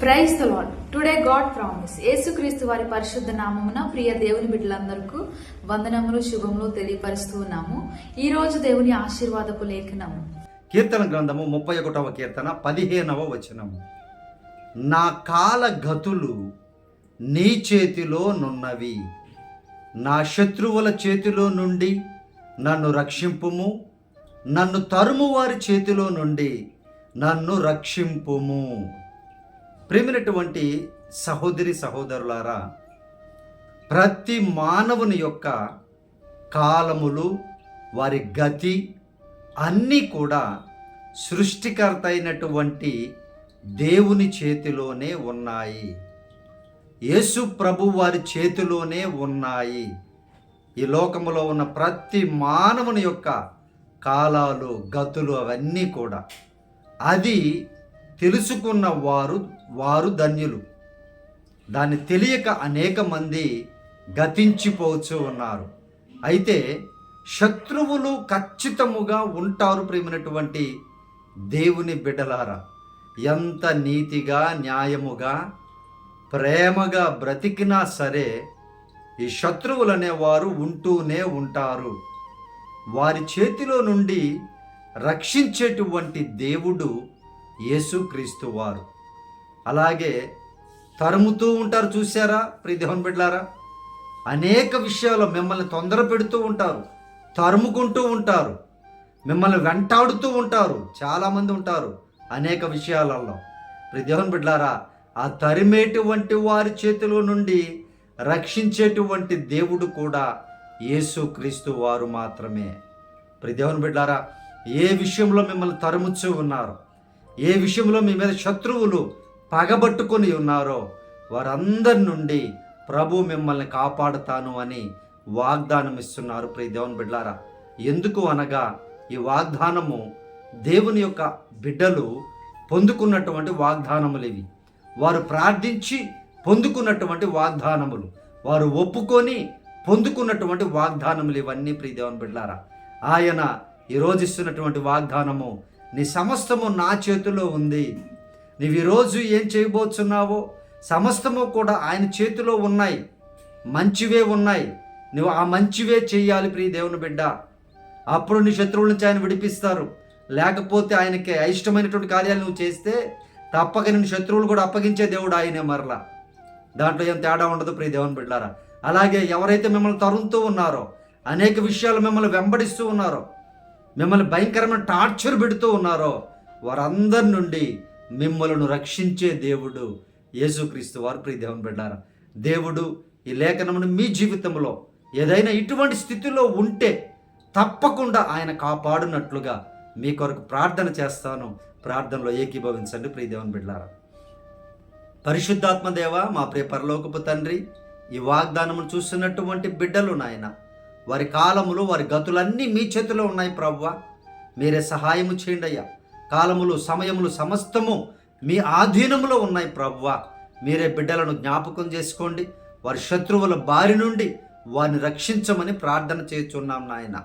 Praise the Lord today God promise యేసుక్రీస్తు వారి పరిశుద్ధ నామమున ప్రియ దేవుని బిడ్డలందరికీ వందనములు శుభములు తెలియపరుస్తూ ఉన్నాము. ఈ రోజు దేవుని ఆశీర్వాదపు లేఖనము. కీర్తన గ్రంథము ముప్పై ఒకటవ కీర్తన పదిహేనవ వచనము. నా కాల గతులు నీ చేతిలో నున్నవి. నా శత్రువుల చేతిలో నుండి నన్ను రక్షింపుము. నన్ను తరుము వారి చేతిలో నుండి నన్ను రక్షింపుము. ప్రేమినటువంటి సహోదరి సహోదరులారా ప్రతి మానవుని యొక్క కాలములు వారి గతి అన్నీ కూడా సృష్టికర్త అయినటువంటి దేవుని చేతిలోనే ఉన్నాయి. యేసు ప్రభు వారి చేతిలోనే ఉన్నాయి. ఈ లోకములో ఉన్న ప్రతి మానవుని యొక్క కాలాలు గతులు అవన్నీ కూడా. అది తెలుసుకున్న వారు వారు ధన్యులు. దాన్ని తెలియక అనేక మంది గతించిపోతూ ఉన్నారు అయితే శత్రువులు ఖచ్చితముగా ఉంటారు ప్రేమినటువంటి దేవుని బిడ్డలారా. ఎంత నీతిగా న్యాయముగా ప్రేమగా బ్రతికినా సరే ఈ శత్రువులు అనేవారు ఉంటూనే ఉంటారు. వారి చేతిలో నుండి రక్షించేటువంటి దేవుడు యేసుక్రీస్తు వారు. అలాగే తరుముతూ ఉంటారు చూసారా ప్రీదేవన్ బిడ్లారా అనేక విషయాల్లో మిమ్మల్ని తొందర పెడుతూ ఉంటారు తరుముకుంటూ ఉంటారు మిమ్మల్ని వెంటాడుతూ ఉంటారు చాలామంది ఉంటారు అనేక విషయాలలో. ప్రీదేవన్ బిడ్లారా ఆ తరిమేటువంటి వారి చేతిలో నుండి రక్షించేటువంటి దేవుడు కూడా యేసుక్రీస్తు వారు మాత్రమే. ప్రియదేవన్ బిడ్లారా ఏ విషయంలో మిమ్మల్ని తరుముచ్చు ఉన్నారు? ఏ విషయంలో మీ మీద శత్రువులు పగబట్టుకొని ఉన్నారో వారందరి నుండి ప్రభు మిమ్మల్ని కాపాడుతాను అని వాగ్దానం ఇస్తున్నారు ప్రియ దేవుని బిడ్డారా ఎందుకు అనగా ఈ వాగ్దానము దేవుని యొక్క బిడ్డలు పొందుకున్నటువంటి వాగ్దానములు ఇవి. వారు ప్రార్థించి పొందుకున్నటువంటి వాగ్దానములు వారు ఒప్పుకొని పొందుకున్నటువంటి వాగ్దానములు ఇవన్నీ ప్రియ దేవుని బిడ్డారా ఆయన ఈరోజు ఇస్తున్నటువంటి వాగ్దానము నీ సమస్తము నా చేతిలో ఉంది నీవు ఈరోజు ఏం చేయబోతున్నావో సమస్తము కూడా ఆయన చేతిలో ఉన్నాయి. మంచివే ఉన్నాయి. నువ్వు ఆ మంచివే చేయాలి ప్రియ దేవుని బిడ్డ. అప్పుడు నీ శత్రువుల నుంచి ఆయన విడిపిస్తారు. లేకపోతే ఆయనకి అయిష్టమైనటువంటి కార్యాలు నువ్వు చేస్తే తప్పక నేను శత్రువులు కూడా అప్పగించే దేవుడు ఆయనే మరలా. దాంట్లో ఏం తేడా ఉండదు ప్రియ దేవుని బిడ్డారా అలాగే ఎవరైతే మిమ్మల్ని తరుముతూ ఉన్నారో అనేక విషయాలు మిమ్మల్ని వెంబడిస్తూ ఉన్నారో మిమ్మల్ని భయంకరమైన టార్చర్ పెడుతూ ఉన్నారో వారందరి నుండి మిమ్మలను రక్షించే దేవుడు యేసుక్రీస్తు వారు ప్రియ దేవుని బిడ్డారా. దేవుడు ఈ లేఖనమును మీ జీవితంలో ఏదైనా ఇటువంటి స్థితిలో ఉంటే తప్పకుండా ఆయన కాపాడునట్లుగా మీ కొరకు ప్రార్థన చేస్తాను. ప్రార్థనలో ఏకీభవించండి ప్రియ దేవుని బిడ్డారా. పరిశుద్ధాత్మ దేవ మా ప్రియ పరలోకపు తండ్రి ఈ వాగ్దానమును చూస్తున్నటువంటి బిడ్డలు నాయన వారి కాలములు వారి గతులన్నీ మీ చేతిలో ఉన్నాయి ప్రవ్వ. మీరే సహాయము చేయండి అయ్యా. కాలములు సమయములు సమస్తము మీ ఆధీనములో ఉన్నాయి ప్రవ్వ. మీరే బిడ్డలను జ్ఞాపకం చేసుకోండి. వారి శత్రువుల బారి నుండి వారిని రక్షించమని ప్రార్థన చేస్తున్నాం నాయన.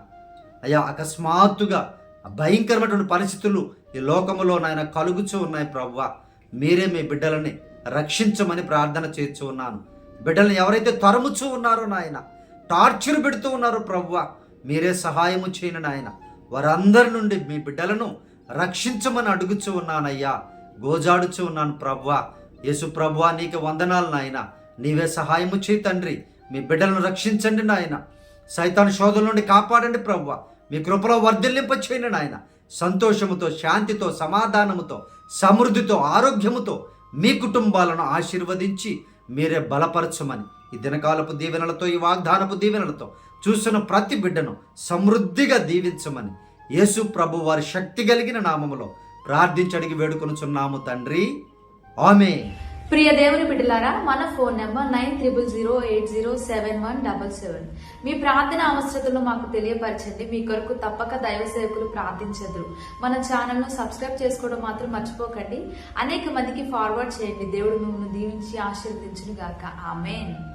అయ్యా అకస్మాత్తుగా భయంకరమైనటువంటి పరిస్థితులు ఈ లోకములో నాయన కలుగుచూ ఉన్నాయి ప్రవ్వ. మీరే మీ బిడ్డలని రక్షించమని ప్రార్థన చేస్తూ ఉన్నాను. బిడ్డలను ఎవరైతే తరుముచూ ఉన్నారో నాయన టార్చర్ పెడుతూ ఉన్నారో ప్రవ్వ మీరే సహాయము చేయను నాయన. వారందరి నుండి మీ బిడ్డలను రక్షించమని అడుగుచూ ఉన్నానయ్యా. గోజాడుచూ ఉన్నాను ప్రభ్వా యేసు ప్రభ్వా నీకు వందనాలు నాయన. నీవే సహాయము చేయి తండ్రి. మీ బిడ్డలను రక్షించండి నాయన. సైతాన్ శోధన నుండి కాపాడండి ప్రవ్వ. మీ కృపలో వర్ధిల్లింప చేయండి నాయన. సంతోషముతో శాంతితో సమాధానముతో సమృద్ధితో ఆరోగ్యముతో మీ కుటుంబాలను ఆశీర్వదించి మీరే బలపరచమని ఈ దినకాలపు దీవెనలతో ఈ వాగ్దానపు దీవెనలతో చూస్తున్న ప్రతి బిడ్డను సమృద్ధిగా దీవించమని యేసు ప్రభు వారి శక్తి కలిగిన నామములో ప్రార్థించడికి వేడుకొనుచున్నాము తండ్రి. ఆమె ప్రియ దేవుని బిడ్డలారా మన phone number nine triple zero eight zero seven one double seven. మీ ప్రార్థన అవసరతలు మాకు తెలియపరచండి. మీ కొరకు తప్పక దైవ సేవకులు ప్రార్థించదురు మన ఛానల్ను సబ్స్క్రైబ్ చేసుకోవడం మాత్రం మర్చిపోకండి. అనేక మందికి ఫార్వర్డ్ చేయండి. దేవుడు మిమ్మల్ని దీవించి ఆశీర్వదించును గాక ఆమెన్.